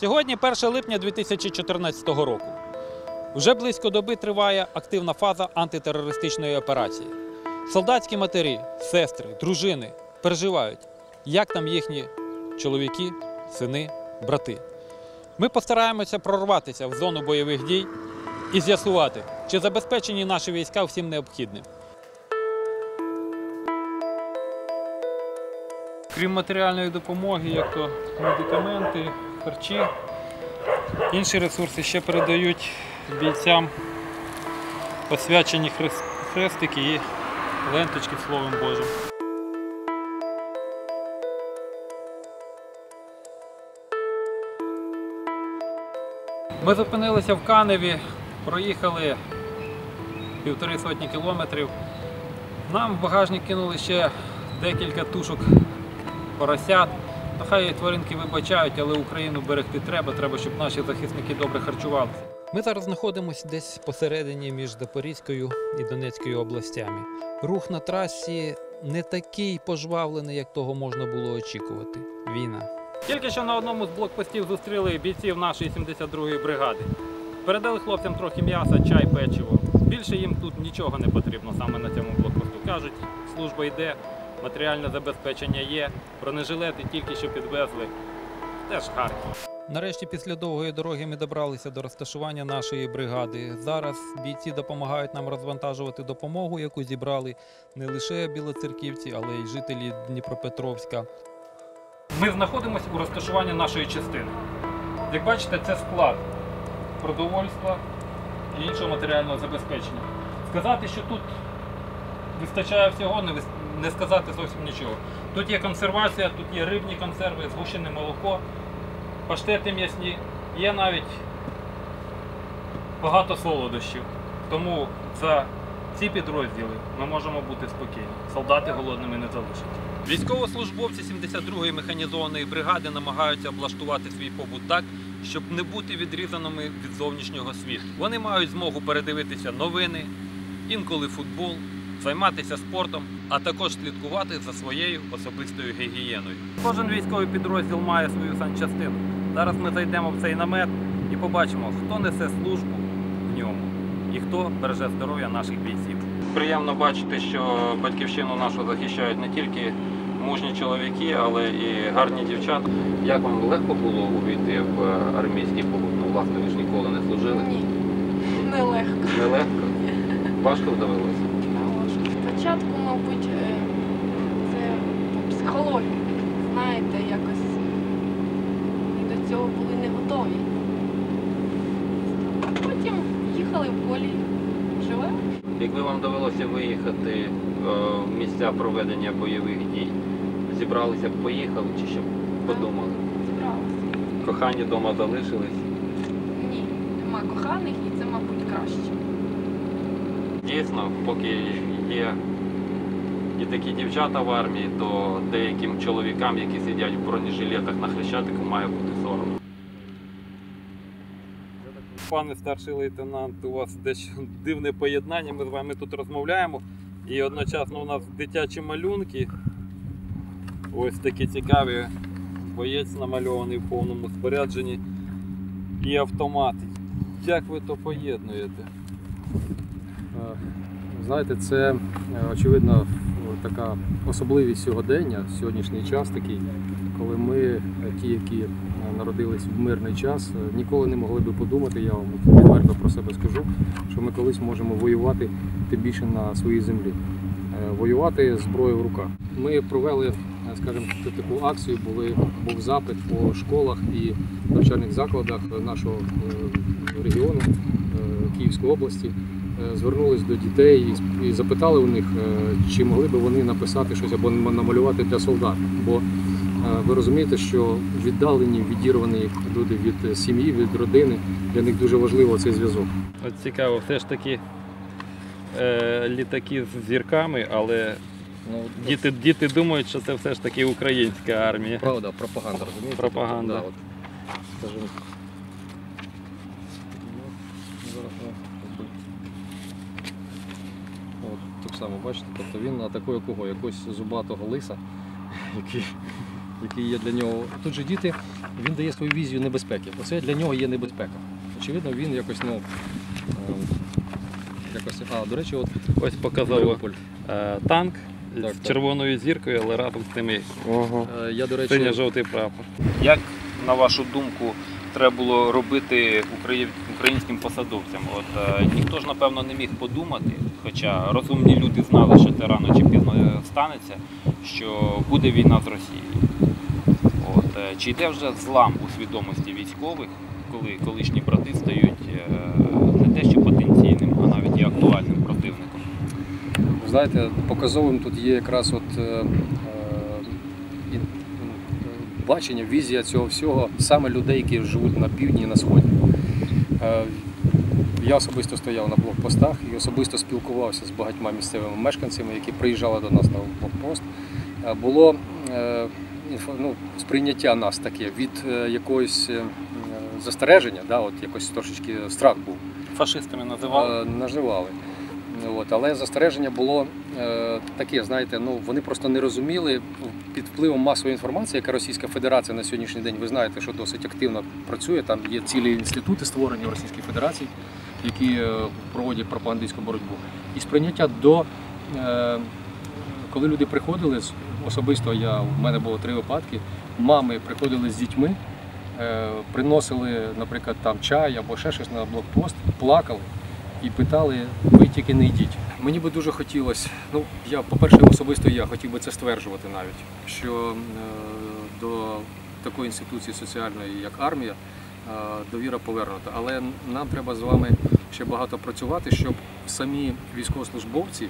Сьогодні 1 липня 2014 року. Вже близько доби триває активна фаза антитерористичної операції. Солдатські матері, сестри, дружини переживають, як там їхні чоловіки, сини, брати. Ми постараємося прорватися в зону бойових дій і з'ясувати, чи забезпечені наші війська всім необхідним. Крім матеріальної допомоги, як то медикаменти, харчі, інші ресурси ще передають бійцям посвячені хрестики і ленточки Словом Божим. Ми зупинилися в Каневі, проїхали півтори сотні кілометрів. Нам в багажник кинули ще декілька тушок поросят. Ну, хай тваринки вибачають, але Україну берегти треба. Треба, щоб наші захисники добре харчувалися. Ми зараз знаходимося десь посередині між Запорізькою і Донецькою областями. Рух на трасі не такий пожвавлений, як того можна було очікувати. Війна. Тільки що на одному з блокпостів зустріли бійців нашої 72-ї бригади. Передали хлопцям трохи м'яса, чай, печиво. Більше їм тут нічого не потрібно саме на цьому блокпосту. Кажуть, служба йде, матеріальне забезпечення є, бронежилети тільки що підвезли. Теж Харків. Нарешті, після довгої дороги, ми добралися до розташування нашої бригади. Зараз бійці допомагають нам розвантажувати допомогу, яку зібрали не лише білоцерківці, але й жителі Дніпропетровська. Ми знаходимося у розташуванні нашої частини. Як бачите, це склад продовольства і іншого матеріального забезпечення. Сказати, що тут вистачає всього, не, вис- не сказати зовсім нічого. Тут є консервація, тут є рибні консерви, згущене молоко, паштети м'ясні, є навіть багато солодощів. Тому за ці підрозділи ми можемо бути спокійні. Солдати голодними не залишать. Військовослужбовці 72-ї механізованої бригади намагаються облаштувати свій побут так, щоб не бути відрізаними від зовнішнього світу. Вони мають змогу передивитися новини, інколи футбол, займатися спортом, а також слідкувати за своєю особистою гігієною. Кожен військовий підрозділ має свою санчастину. Зараз ми зайдемо в цей намет і побачимо, хто несе службу в ньому і хто береже здоров'я наших бійців. Приємно бачити, що батьківщину нашу захищають не тільки мужні чоловіки, але і гарні дівчата. Як вам легко було увійти в е, армійський побут? Ну, власне, ви ж ніколи не служили. Ні, нелегко. Нелегко? Важко довелося? Спочатку, мабуть, е, це по психології. Знаєте, якось до цього були не готові. Потім їхали в полі, живемо. Якби вам довелося виїхати е, в місця проведення бойових дій, зібралися б, поїхали чи ще б подумали? Зібралися. Кохані вдома залишились. Ні, нема коханих і це, мабуть, краще. Дійсно, поки є і такі дівчата в армії, то деяким чоловікам, які сидять в бронежилетах на хрещатику, має бути соромно. Пане старший лейтенант, у вас дещо дивне поєднання. Ми з вами тут розмовляємо. І одночасно у нас дитячі малюнки. Ось такі цікаві. Боєць намальований в повному спорядженні. І автомат. Як ви то поєднуєте? Знаєте, це е, очевидно така особливість сьогодення, сьогоднішній час такий, коли ми, е, ті, які е, народились в мирний час, ніколи не могли би подумати, я вам відверто про себе скажу, що ми колись можемо воювати тим більше на своїй землі. Воювати зброєю в руках. Ми провели, скажімо, таку акцію, були, був запит по школах і навчальних закладах нашого регіону Київської області звернулись до дітей і запитали у них, е, чи могли би вони написати щось або намалювати для солдат. Бо е, ви розумієте, що віддалені, відірвані люди від сім'ї, від родини, для них дуже важливо цей зв'язок. От цікаво, все ж таки е, літаки з зірками, але Ну, діти, діти думають, що це все ж таки українська армія. правда, пропаганда, розумієте? Пропаганда. Да, от, скажімо. Ну, зараз ми якби- От, так само, бачите, тобто він атакує кого? Якогось зубатого лиса, який який є для нього. Тут же діти, він дає свою візію небезпеки. Оце для нього є небезпека. Очевидно, він якось, ну. е, Якось, а, до речі, от Ось показав Маріуполь. е, танк Так, з так. червоною зіркою, але разом з тими Е, Я, до речі, синьо-жовтий прапор. Як, на вашу думку, треба було робити українським посадовцям? От е, ніхто ж напевно не міг подумати, хоча розумні люди знали, що це рано чи пізно станеться, що буде війна з Росією. От, е, чи йде вже злам у свідомості військових, коли колишні брати стають е, не те, що потенційним, а навіть і актуальним противником? Знаєте, показовим тут є якраз от е, е, е, бачення, візія цього всього саме людей, які живуть на півдні і на сході. Я особисто стояв на блокпостах і особисто спілкувався з багатьма місцевими мешканцями, які приїжджали до нас на блокпост. Е, Було е, ну, сприйняття нас таке від е, якогось застереження, да, от якось трошечки страх був. Фашистами називали? Наживали. От, але застереження було е, таке, знаєте, ну вони просто не розуміли під впливом масової інформації, яка Російська Федерація на сьогоднішній день, ви знаєте, що досить активно працює. Там є цілі інститути створені в Російській Федерації, які е, проводять пропагандистську боротьбу. І сприйняття до е, коли люди приходили, особисто я в мене було три випадки. Мами приходили з дітьми, е, приносили, наприклад, там чай або ще щось на блокпост, плакали і питали, ви тільки не йдіть. Мені би дуже хотілося, ну я, по-перше, особисто я хотів би це стверджувати навіть, що до такої інституції соціальної, як армія, довіра повернута. Але нам треба з вами ще багато працювати, щоб самі військовослужбовці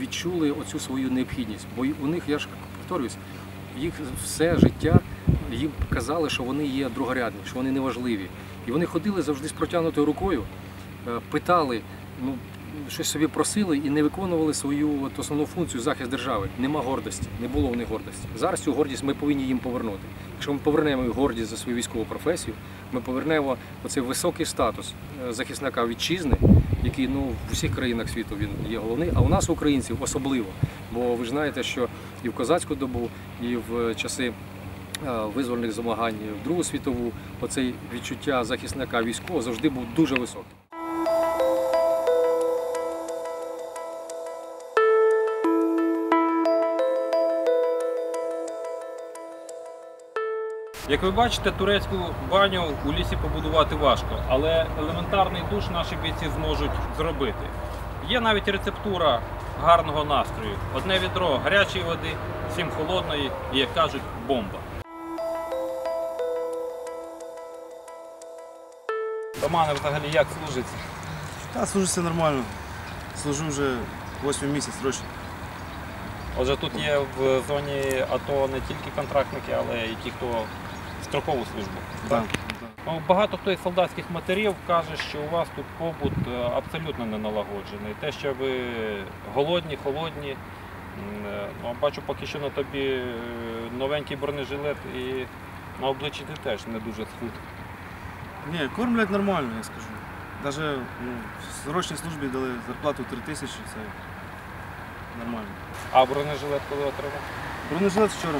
відчули оцю свою необхідність. Бо у них, я ж повторюсь, їх все життя їм казали, що вони є другорядні, що вони неважливі. І вони ходили завжди з протягнутою рукою, е, питали, ну, щось собі просили і не виконували свою от, основну функцію захист держави. Нема гордості, не було в них гордості. Зараз цю гордість ми повинні їм повернути. Якщо ми повернемо гордість за свою військову професію, ми повернемо оцей високий статус е, захисника вітчизни, який ну, в усіх країнах світу він є головний, а у нас, українців, особливо. Бо ви ж знаєте, що і в козацьку добу, і в часи е, визвольних змагань в Другу світову, оцей відчуття захисника військового завжди був дуже високий. Як ви бачите, турецьку баню у лісі побудувати важко, але елементарний душ наші бійці зможуть зробити. Є навіть рецептура гарного настрою. Одне відро гарячої води, сім холодної і, як кажуть, бомба. Романе, взагалі як служиться? Та служиться нормально. Служу вже 8 місяць точно. Отже, тут є в зоні АТО не тільки контрактники, але й ті, хто строкову службу. Да. Ну, Багато хто із солдатських матерів каже, що у вас тут побут е, абсолютно не налагоджений. Те, що ви голодні, холодні. Е, Ну, бачу, поки що на тобі е, новенький бронежилет і на обличчі ти теж не дуже схуд. Ні, кормлять нормально, я скажу. Навіть ну, в срочній службі дали зарплату 3 тисячі, це нормально. А бронежилет коли отримав? Бронежилет вчора.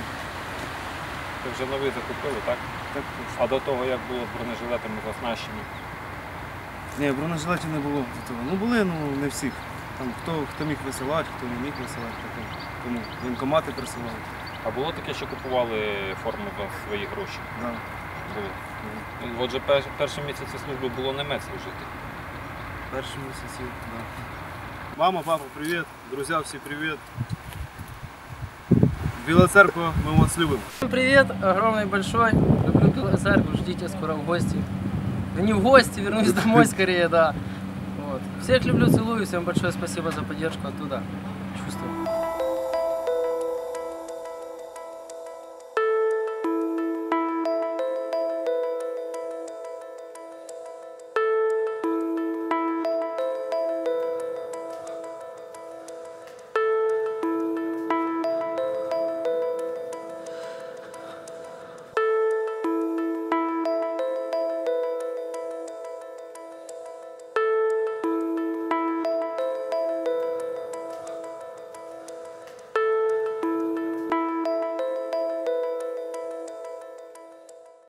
Ти вже новий закупили, так? Так, А до того як було з бронежилетами оснащені? ні, бронежилетів не було до того. Ну були, ну не всіх. Там хто, хто міг висилати, хто не міг висилати, таке. Тому воєнкомати присилали. А було таке, що купували форму за свої гроші? Да. Було. Отже, пер- перші місяці служби було не мед служити. Перші місяці, да. Мама, папа, привіт. Друзі, всі привіт. Біла церква, ми вас любимо. Привет, огромный большой. Люблю Белую церковь, ждите скоро в гости. Да не в гости, вернусь домой скорее, да. Вот. Всех люблю, целую, всем большое спасибо за поддержку оттуда. Чувствую.